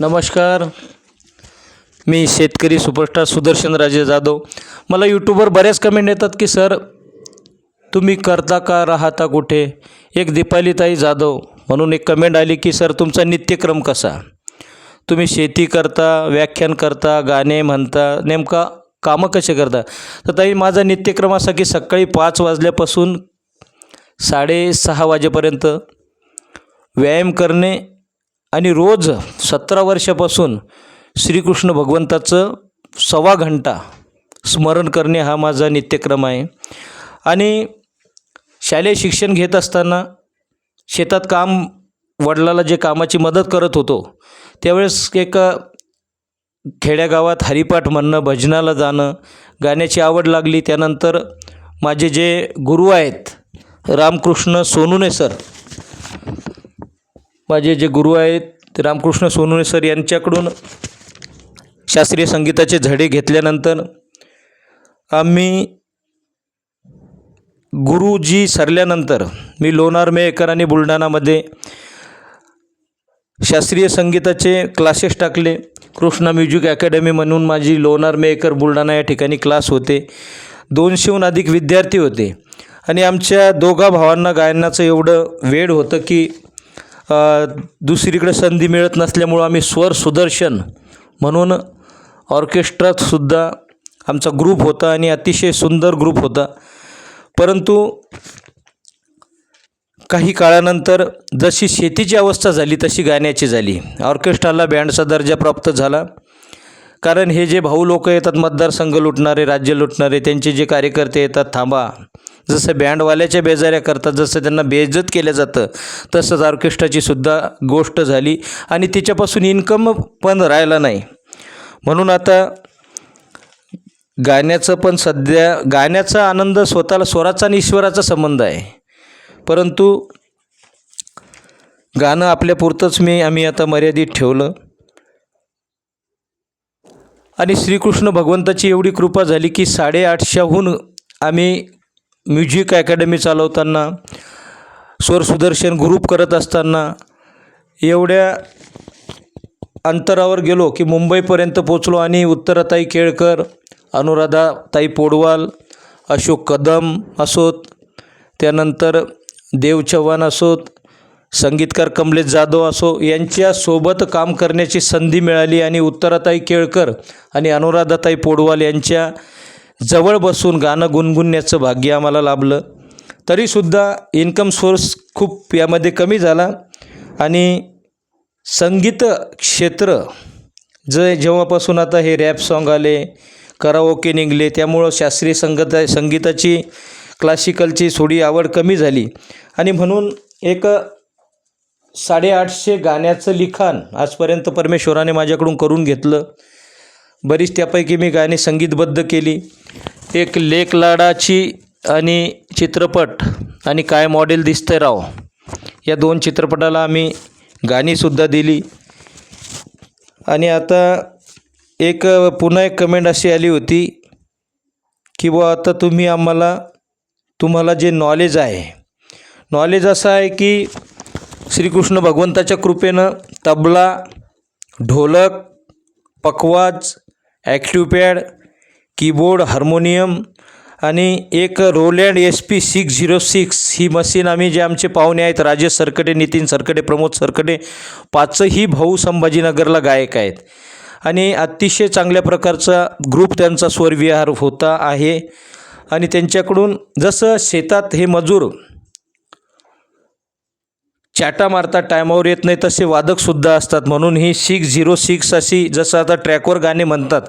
नमस्कार. मी शेतकरी सुपरस्टार सुदर्शन राजे जाधव. मला यूट्यूबवर बऱ्याच कमेंट येतात की सर तुम्ही करता का राहता कुठे? एक दीपालीताई जाधव म्हणून एक कमेंट आली की सर तुमचा नित्यक्रम कसा? तुम्ही शेती करता व्याख्यान करता गाणे म्हणता नेमका कामं कसे करता? तर ताई माझा नित्यक्रम असा की सकाळी पाच वाजल्यापासून साडेसहा वाजेपर्यंत व्यायाम करणे आणि रोज सतरा वर्षापासून श्रीकृष्ण भगवंताचं सव्वा घंटा स्मरण करणे हा माझा नित्यक्रम आहे. आणि शालेय शिक्षण घेत असताना शेतात काम वडिलाला जे कामाची मदत करत होतो त्यावेळेस एक खेड्यागावात हरिपाठ म्हणणं भजनाला जाणं गाण्याची आवड लागली. त्यानंतर माझे जे गुरु आहेत रामकृष्ण सोनुने सर माझे जे गुरु आहेत रामकृष्ण सोनुने सर यांच्याकडून शास्त्रीय संगीताचे धडे घेतल्यानंतर आम्ही गुरुजी सरल्यानंतर मी लोणार मेकर आणि बुलढाणामध्ये शास्त्रीय संगीताचे क्लासेस टाकले. कृष्णा म्युझिक अकॅडमी म्हणून माझी लोणार मेकर बुलढाणा या ठिकाणी क्लास होते. दोनशेहून अधिक विद्यार्थी होते. आणि आमच्या दोघा भावांना गायनाचं एवढं वेळ होतं की दुसरीकडे संधी मिळत नसल्यामुळं आम्ही स्वर सुदर्शन म्हणून ऑर्केस्ट्रातसुद्धा आमचा ग्रुप होता आणि अतिशय सुंदर ग्रुप होता. परंतु काही काळानंतर जशी शेतीची अवस्था झाली तशी गाण्याची झाली. ऑर्केस्ट्राला बँडचा दर्जा प्राप्त झाला. कारण हे जे भाऊ लोक येतात मतदारसंघ लुटणारे राज्य लुटणारे त्यांचे जे कार्यकर्ते येतात थांबा. जसं बँडवाल्याच्या बेजाऱ्या करतात जसं त्यांना बेइज्जत केलं जातं तसंच ऑर्केस्ट्राची सुद्धा गोष्ट झाली आणि तिच्यापासून इन्कम पण राहिला नाही. म्हणून आता गाण्याचं पण सध्या गाण्याचा आनंद स्वतःला स्वराचा आणि ईश्वराचा संबंध आहे. परंतु गाणं आपल्यापुरतंच मी आम्ही आता मर्यादित ठेवलं. आणि श्रीकृष्ण भगवंताची एवढी कृपा झाली की साडेआठशेहून आम्ही म्युझिक अकॅडमी चालवताना स्वर सुदर्शन ग्रुप करत असताना एवढ्या अंतरावर गेलो की मुंबईपर्यंत पोचलो आणि उत्तराताई केळकर अनुराधाताई पोडवाल अशोक कदम असोत त्यानंतर देव चव्हाण असोत संगीतकार कमलेश जाधव असो यांच्यासोबत काम करण्याची संधी मिळाली आणि उत्तराताई केळकर आणि अनुराधाताई पोडवाल यांच्या जवळ बसून गाणं गुणगुणण्याचं भाग्य आम्हाला लाभलं. तरीसुद्धा इन्कम सोर्स खूप यामध्ये कमी झाला. आणि संगीत क्षेत्र जे जेव्हापासून आता हे रॅप सॉन्ग आले कराओके निघले त्यामुळं शास्त्रीय संगत संगीताची क्लासिकलची थोडी आवड कमी झाली. आणि म्हणून एक साडेआठशे गाण्याचं लिखाण आजपर्यंत परमेश्वराने माझ्याकडून करून घेतलं. बरीच त्यापैकी मी गाणी संगीतबद्ध केली. एक लेक लाडाची आणि चित्रपट आणि काय मॉडेल दिसतंय राव. या दोन चित्रपटाला आम्ही गाणीसुद्धा दिली. आणि आता एक पुन्हा एक कमेंट अशी आली होती की बुवा आता तुम्ही आम्हाला तुम्हाला जे नॉलेज आहे. नॉलेज असं आहे की श्रीकृष्ण भगवंताच्या कृपेनं तबला ढोलक पखवाज ॲक्टिव पॅड कीबोर्ड हार्मोनियम आणि एक Roland S P six zero six ही मशीन आम्ही जे आमचे पाहुणे आहेत राजेश सरकटे नितीन सरकटे प्रमोद सरकटे पाचही भाऊ संभाजीनगरला गायक आहेत. आणि अतिशय चांगल्या प्रकारचा ग्रुप त्यांचा स्वरविहार होता आहे. आणि त्यांच्याकडून जसं शेतात हे मजूर चाटा मारतात टायमावर येत नाही तसे वादकसुद्धा असतात. म्हणून ही सिक्स झिरो सिक्स अशी जसं आता ट्रॅकवर गाणे म्हणतात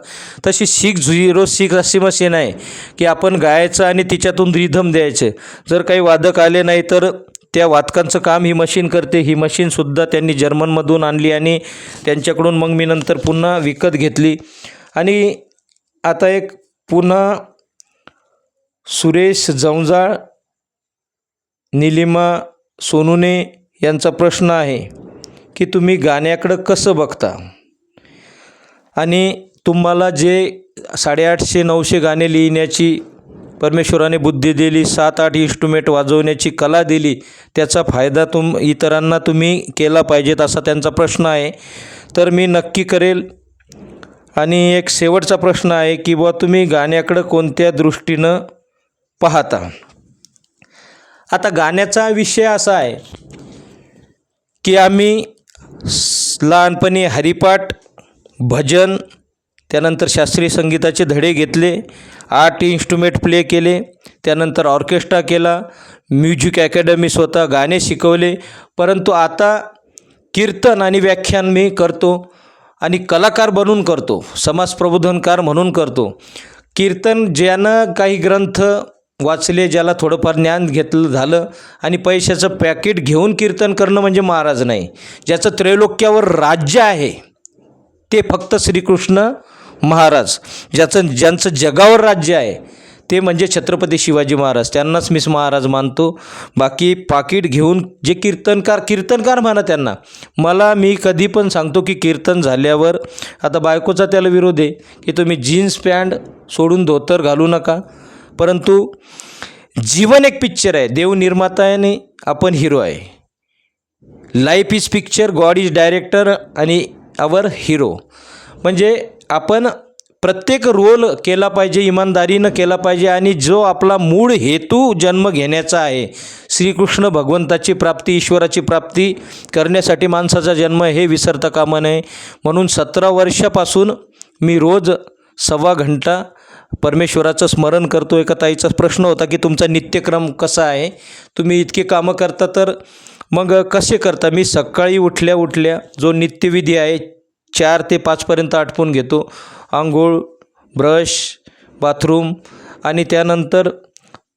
तशी सिक्स झिरो सिक्स अशी मशीन आहे की आपण गायचं आणि तिच्यातून रिधम द्यायचे. जर काही वादक आले नाही तर त्या वादकांचं काम ही मशीन करते. ही मशीनसुद्धा त्यांनी जर्मनमधून आणली आणि त्यांच्याकडून मग मी नंतर पुन्हा विकत घेतली. आणि आता एक पुन्हा सुरेश जवजाळ निलिमा सोनूने यांचा प्रश्न आहे की तुम्ही गाण्याकडं कसं बघता? आणि तुम्हाला जे साडेआठशे नऊशे गाणे लिहिण्याची परमेश्वराने बुद्धी दिली सात आठ इन्स्ट्रुमेंट वाजवण्याची कला दिली त्याचा फायदा तुम इतरांना तुम्ही केला पाहिजेत असा त्यांचा प्रश्न आहे. तर मी नक्की करेल. आणि एक शेवटचा प्रश्न आहे की बुवा तुम्ही गाण्याकडं कोणत्या दृष्टीनं पाहता? आता गाण्याचा विषय असा आहे की आम्ही लहानपणी हरिपाठ भजन त्यानंतर शास्त्रीय संगीताचे धडे घेतले आर्ट इन्स्ट्रुमेंट प्ले केले त्यानंतर ऑर्केस्ट्रा केला म्युझिक अकॅडमी स्वतः गाणे शिकवले परंतु आता कीर्तन आणि व्याख्यान मी करतो आणि कलाकार बनून करतो समाज प्रबोधनकार म्हणून करतो. कीर्तन ज्यानं काही ग्रंथ वाचले ज्याला थोडंफार ज्ञान घेतलं झालं आणि पैशाचं पॅकेट घेऊन कीर्तन करणं म्हणजे महाराज नाही. ज्याचं त्रैलोक्यावर राज्य आहे ते फक्त श्रीकृष्ण महाराज. ज्याचं ज्यांचं जगावर राज्य आहे ते म्हणजे छत्रपती शिवाजी महाराज. त्यांनाच मीच महाराज मानतो. बाकी पाकिट घेऊन जे कीर्तनकार कीर्तनकार म्हणा त्यांना मला मी कधी पण सांगतो की कीर्तन झाल्यावर आता बायकोचा त्याला विरोध आहे की तुम्ही जीन्स पॅन्ट सोडून धोतर घालू नका. परंतु जीवन एक पिक्चर आहे. देव निर्माता आहे आणि आपण हिरो आहे. Life is picture god is director आणि आवर हिरो म्हणजे आपण प्रत्येक रोल केला पाहिजे इमानदारीनं केला पाहिजे आणि जो आपला मूळ हेतू जन्म घेण्याचा आहे श्रीकृष्ण भगवंताची प्राप्ती ईश्वराची प्राप्ती करण्यासाठी माणसाचा जन्म हे विसरता कामा नये. म्हणून सतरा वर्षापासून मी रोज सव्वा घंटा परमेश्वराचं स्मरण करतो एका ताईचा प्रश्न होता की तुमचा नित्यक्रम कसा आहे? तुम्ही इतके कामं करता तर मग कसे करता? मी सकाळी उठल्या उठल्या जो नित्यविधी आहे चार ते पाचपर्यंत आटपून घेतो. आंघोळ ब्रश बाथरूम आणि त्यानंतर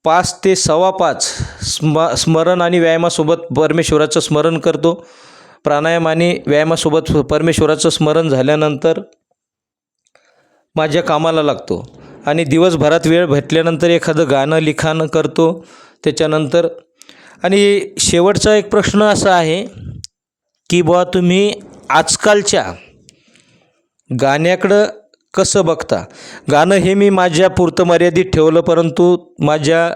पाच ते सव्वा पाच स्म स्मरण आणि व्यायामासोबत परमेश्वराचं स्मरण करतो. प्राणायाम आणि व्यायामासोबत परमेश्वराचं स्मरण झाल्यानंतर माझ्या कामाला लागतो. आणि दिवसभरात वेळ भेटल्यानंतर एखादं गाणं लिखाण करतो त्याच्यानंतर. आणि शेवटचा एक प्रश्न असा आहे की बुवा तुम्ही आजकालच्या गाण्याकडं कसं बघता? गाणं हे मी माझ्या पुरतं मर्यादित ठेवलं परंतु माझ्या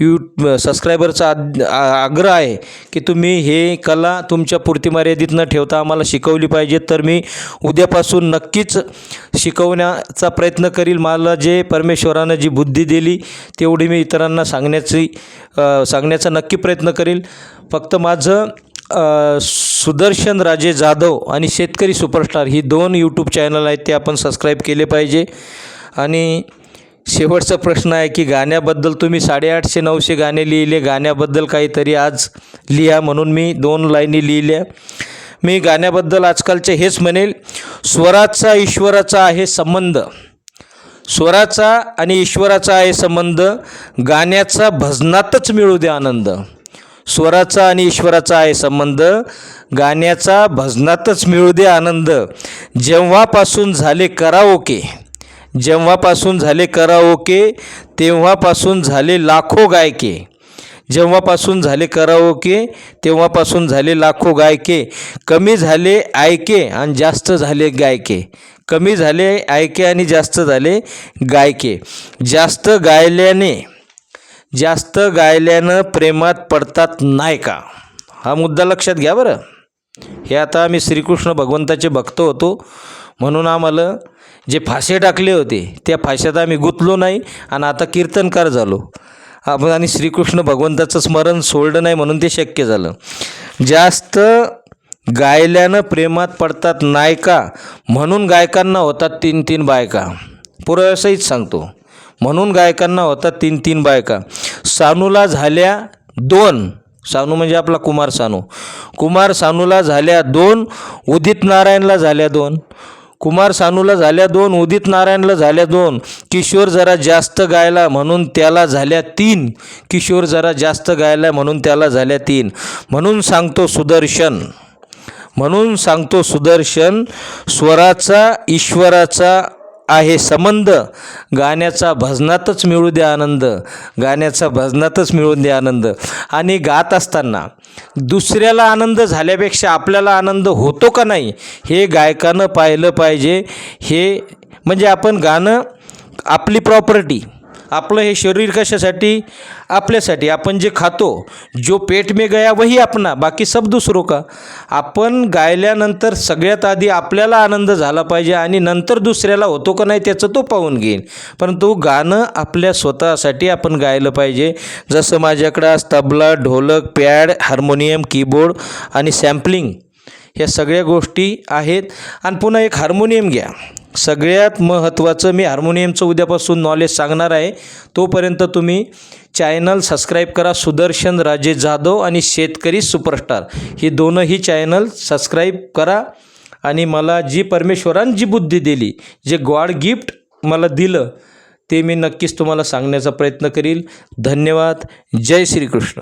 यू सबस्क्रायबरचा आद- आ- आग्रह आहे की तुम्ही हे कला तुमच्या पुरती मर्यादित न ठेवता आम्हाला शिकवली पाहिजे. तर मी उद्यापासून नक्कीच शिकवण्याचा प्रयत्न करील. मला जे परमेश्वरानं जी बुद्धी दिली तेवढी मी इतरांना सांगण्याची सांगण्याचा नक्की प्रयत्न करील. फक्त माझं सुदर्शन राजे जाधव आणि शेतकरी सुपरस्टार ही दोन यूट्यूब चॅनल आहेत ते आपण सबस्क्राईब केले पाहिजे. आणि शेवटचा प्रश्न आहे की गाण्याबद्दल तुम्ही साडेआठशे नऊशे गाणे लिहिले. गाण्याबद्दल काहीतरी आज लिहा म्हणून मी दोन लाईनी लिहिल्या. मी गाण्याबद्दल आजकालचे हेच म्हणेल. स्वराचा ईश्वराचा आहे संबंध. स्वराचा आणि ईश्वराचा आहे संबंध. गाण्याचा भजनातच मिळू दे आनंद. स्वराचा आणि ईश्वराचा आहे संबंध. गाण्याचा भजनातच मिळू दे आनंद. जेव्हापासून झाले कराओके जेव्हापासून झाले कराओके तेव्हापासून झाले लाखो गायके. जेव्हापासून झाले कराओके तेव्हापासून झाले लाखो गायके. कमी झाले ऐके आणि जास्त झाले गायके. कमी झाले ऐके आणि जास्त झाले गायके. जास्त गायल्याने जास्त गायल्यानं प्रेमात पडतात नायका. का हा मुद्दा लक्षात घ्या बरं. हे आता आम्ही श्रीकृष्ण भगवंताचे भक्त होतो. म्हणून आम्हाला जे फासे टाकले होते त्या फाश्यात आम्ही गुंतलो नाही आणि आता कीर्तनकार झालो. आपण आणि श्रीकृष्ण भगवंताचं स्मरण सोडलं नाही म्हणून ते शक्य झालं. जास्त गायल्यानं प्रेमात पडतात नायका म्हणून गायकांना होतात तीन तीन बायका. पुरं सांगतो. म्हणून गायकांना होतात तीन तीन बायका. सानूला झाल्या दोन. सानू म्हणजे आपला कुमार सानू. कुमार सानूला झाल्या दोन उदित नारायणला झाल्या दोन. कुमार सानूला झाल्या दोन उदित नारायणला झाल्या दोन किशोर जरा जास्त गायला म्हणून त्याला झाल्या तीन किशोर जरा जास्त गायला म्हणून त्याला झाल्या तीन. म्हणून सांगतो सुदर्शन म्हणून सांगतो सुदर्शन स्वराचा ईश्वराचा आहे संबंध. गाण्याचा भजनातच मिळू दे आनंद. गाण्याचा भजनातच मिळून दे आनंद. आणि गात असताना दुसऱ्याला आनंद झाल्यापेक्षा आपल्याला आनंद होतो का नाही हे गायकानं पाहिलं पाहिजे. हे म्हणजे आपण गाणं आपली प्रॉपर्टी आपलं हे शरीर कशासाठी? आपल्यासाठी. आपण जे खातो जो पेट में गया वही आपणा. बाकी सब दुसरो का? आपण गायल्यानंतर सगळ्यात आधी आपल्याला आनंद झाला पाहिजे आणि नंतर दुसऱ्याला होतो का नाही त्याचं तो पाहून घेईन. परंतु गाणं आपल्या स्वतःसाठी आपण गायलं पाहिजे. जसं माझ्याकडं आज tabla dholak pad harmonium keyboard आणि सॅम्पलिंग ह्या सगळ्या गोष्टी आहेत. आणि पुन्हा एक हार्मोनियम घ्या. सगळ्यात महत्त्वाचं मी हार्मोनियमचं उद्यापासून नॉलेज सांगणार आहे. तोपर्यंत तुम्ही चॅनल सबस्क्राईब करा. सुदर्शन राजे जाधव आणि शेतकरी सुपरस्टार ही दोनही चॅनल सबस्क्राईब करा. आणि मला जी परमेश्वरान जी बुद्धी दिली जे गॉड गिफ्ट मला दिलं ते मी नक्कीच तुम्हाला सांगण्याचा प्रयत्न करील. धन्यवाद. जय श्रीकृष्ण.